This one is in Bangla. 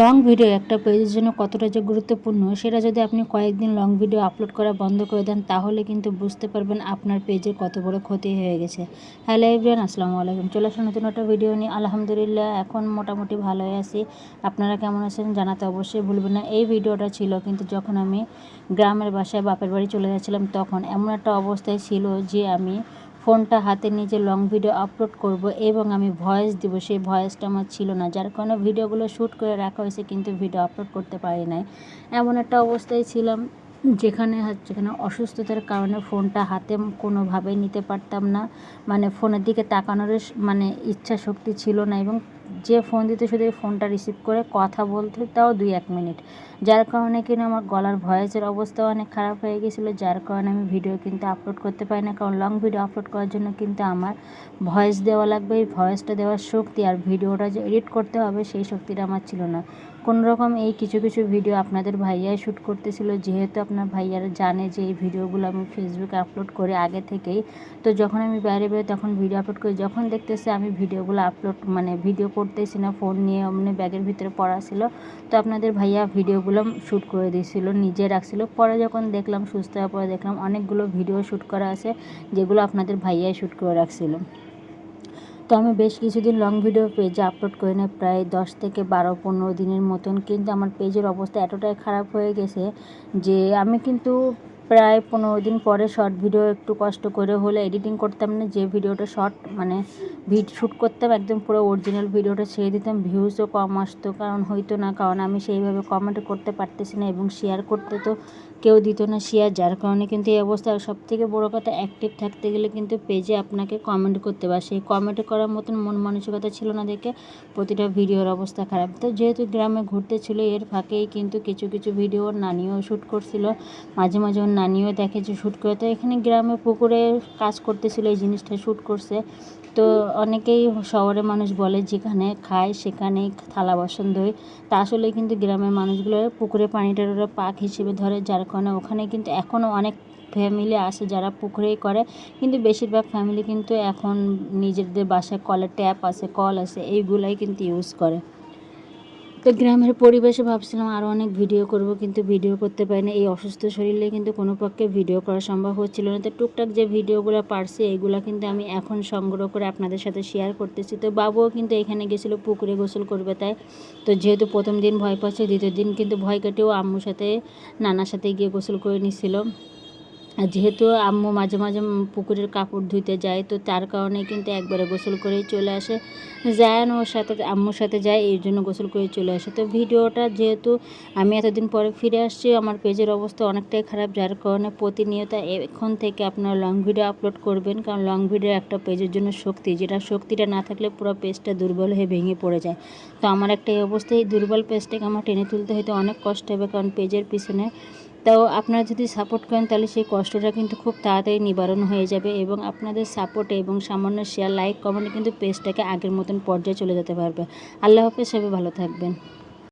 লং ভিডিও একটা পেজের জন্য কতটা যে গুরুত্বপূর্ণ, সেটা যদি আপনি কয়েকদিন লং ভিডিও আপলোড করা বন্ধ করে দেন, তাহলে কিন্তু বুঝতে পারবেন আপনার পেজের কত বড় ক্ষতি হয়ে গেছে। হ্যালো এভরিয়ান আসসালামু আলাইকুম। চলে আসুন নতুন একটা ভিডিও নিয়ে। আলহামদুলিল্লাহ, এখন মোটামুটি ভালোই আছি। আপনারা কেমন আছেন জানাতে অবশ্যই ভুলবেন না। এই ভিডিওটা ছিল কিন্তু যখন আমি গ্রামের বাসায় বাপের বাড়ি চলে যাচ্ছিলাম, তখন এমন একটা অবস্থায় ছিল যে আমি ফোনটা হাতে নিয়ে যে লং ভিডিও আপলোড করব এবং আমি ভয়েস দিব, সেই ভয়েসটা আমার ছিল না। যার কারণে ভিডিওগুলো শ্যুট করে রাখা হয়েছে কিন্তু ভিডিও আপলোড করতে পারি নাই। এমন একটা অবস্থায় ছিলাম যেখানে যেখানে অসুস্থতার কারণে ফোনটা হাতে কোনোভাবেই নিতে পারতাম না। মানে ফোনের দিকে তাকানোর মানে ইচ্ছা শক্তি ছিল না এবং যে ফোন দিতে শুধু এই ফোনটা রিসিভ করে কথা বলতে তাও দুই এক মিনিট যার কারণে কিনা আমার গলার ভয়েসের অবস্থাও অনেক খারাপ হয়ে গেছিল, যার কারণে আমি ভিডিও কিন্তু আপলোড করতে পারি না, কারণ লং ভিডিও আপলোড করার জন্য কিন্তু আমার ভয়েস দেওয়া লাগবে, এই ভয়েসটা দেওয়ার শক্তি আর ভিডিওটা যে এডিট করতে হবে সেই শক্তিটা আমার ছিল না। কোনো রকম এই কিছু কিছু ভিডিও আপনাদের ভাইয়াই শ্যুট করতেছিল, যেহেতু আপনার ভাইয়ারা জানে যে এই ভিডিওগুলো আমি ফেসবুকে আপলোড করি আগে থেকেই, তো যখন আমি বাইরে বেরোই তখন ভিডিও আপলোড করি, যখন দেখতেছে আমি ভিডিওগুলো আপলোড মানে ভিডিও করতেছি না ফোন নিয়ে অমনি ব্যাগের ভিতরে পড়া ছিল। তো আপনাদের ভাইয়া ভিডিওগুলো শ্যুট করে দিয়েছিল, নিজে রাখছিল। পরে যখন দেখলাম, সুস্থ হওয়ার পরে দেখলাম অনেকগুলো ভিডিও শ্যুট করা আছে, যেগুলো আপনাদের ভাইয়াই শ্যুট করে রাখছিল। তো আমি বেশ কিছুদিন লং ভিডিও পেজে আপলোড করি না প্রায় দশ থেকে বারো, পনেরো দিনের মতন। কিন্তু আমার পেজের অবস্থা এতটাই খারাপ হয়ে গেছে যে আমি কিন্তু প্রায় পনেরো দিন পরে শর্ট ভিডিও একটু কষ্ট করে হলে এডিটিং করতাম না, যে ভিডিওটা শর্ট মানে ভিড শ্যুট করতাম, একদম পুরো অরিজিনাল ভিডিওটা ছেড়ে দিতাম ভিউজও কম আসতো, কারণ হইতো না, কারণ আমি সেইভাবে কমেন্ট করতে পারতেছি না এবং শেয়ার করতে তো কেউ দিত না শেয়ার যার কারণে কিন্তু এই অবস্থা। সব থেকে বড়ো কথা অ্যাক্টিভ থাকতে গেলে কিন্তু পেজে আপনাকে কমেন্ট করতে বা সেই কমেন্ট করার মতন মন মানসিকতা ছিল না দেখে প্রতিটা ভিডিওর অবস্থা খারাপ। তো যেহেতু গ্রামে ঘুরতে ছিল, এর ফাঁকেই কিন্তু কিছু কিছু ভিডিও নানিও শ্যুট করছিল। মাঝে মাঝে ওর নানিও দেখে যে শ্যুট করে। তো এখানে গ্রামে পুকুরে কাজ করতেছিল, এই জিনিসটা শ্যুট করছে। তো অনেকেই শহরে মানুষ বলে, যেখানে খায় সেখানেই থালা বাসন ধোয়। তা আসলে কিন্তু গ্রামের মানুষগুলো পুকুরে পানিটার ওরা পাক হিসেবে ধরে, যার কারণে ওখানে কিন্তু এখনও অনেক ফ্যামিলি আসে যারা পুকুরেই করে। কিন্তু বেশিরভাগ ফ্যামিলি কিন্তু এখন নিজেদের বাসায় কলের ট্যাপ আছে, কল আছে, এইগুলাই কিন্তু ইউজ করে। তো গ্রামের পরিবেশে ভাবছিলাম আরও অনেক ভিডিও করব, কিন্তু ভিডিও করতে পারি না এই অসুস্থ শরীরে কিন্তু কোনো পক্ষে ভিডিও করা সম্ভব হচ্ছিল না। তো টুকটাক যে ভিডিওগুলো পারছি এইগুলো কিন্তু আমি এখন সংগ্রহ করে আপনাদের সাথে শেয়ার করতেছি। তো বাবুও কিন্তু এখানে গেছিল, পুকুরে গোসল করবে তাই। তো যেহেতু প্রথম দিন ভয় পাচ্ছে, দ্বিতীয় দিন কিন্তু ভয় কাটেও আম্মুর সাথে, নানার সাথে গিয়ে গোসল করে নিছিল আর যেহেতু আম্মু মাঝে মাঝে পুকুরের কাপড় ধুইতে যায়, তো তার কারণে কিন্তু একবারে গোসল করেই চলে আসে। জায়ান ওর সাথে, আম্মুর সাথে যায় এই জন্য গোসল করে চলে আসে। তো ভিডিওটা যেহেতু আমি এতদিন পরে ফিরে আসছি, আমার পেজের অবস্থা অনেকটাই খারাপ, যার কারণে প্রতিনিয়ত এখন থেকে আপনারা লং ভিডিও আপলোড করবেন, কারণ লং ভিডিও একটা পেজের জন্য শক্তি। যেটা শক্তিটা না থাকলে পুরো পেজটা দুর্বল হয়ে ভেঙে পড়ে যায়। তো আমার একটা এই অবস্থায় দুর্বল পেজটাকে আমার টেনে তুলতে হয়তো অনেক কষ্ট হবে, কারণ পেজের পিছনে তো আপনারা যদি সাপোর্ট করেন, তাহলে সেই কষ্টটা কিন্তু খুব তাড়াতাড়ি নিবারণ হয়ে যাবে এবং আপনাদের সাপোর্টে এবং সামান্য শেয়ার লাইক কমেন্টে কিন্তু পেজটাকে আগের মতন পর্যায়ে চলে যেতে পারবে। আল্লাহ হাফেজ, সবাই ভালো থাকবেন।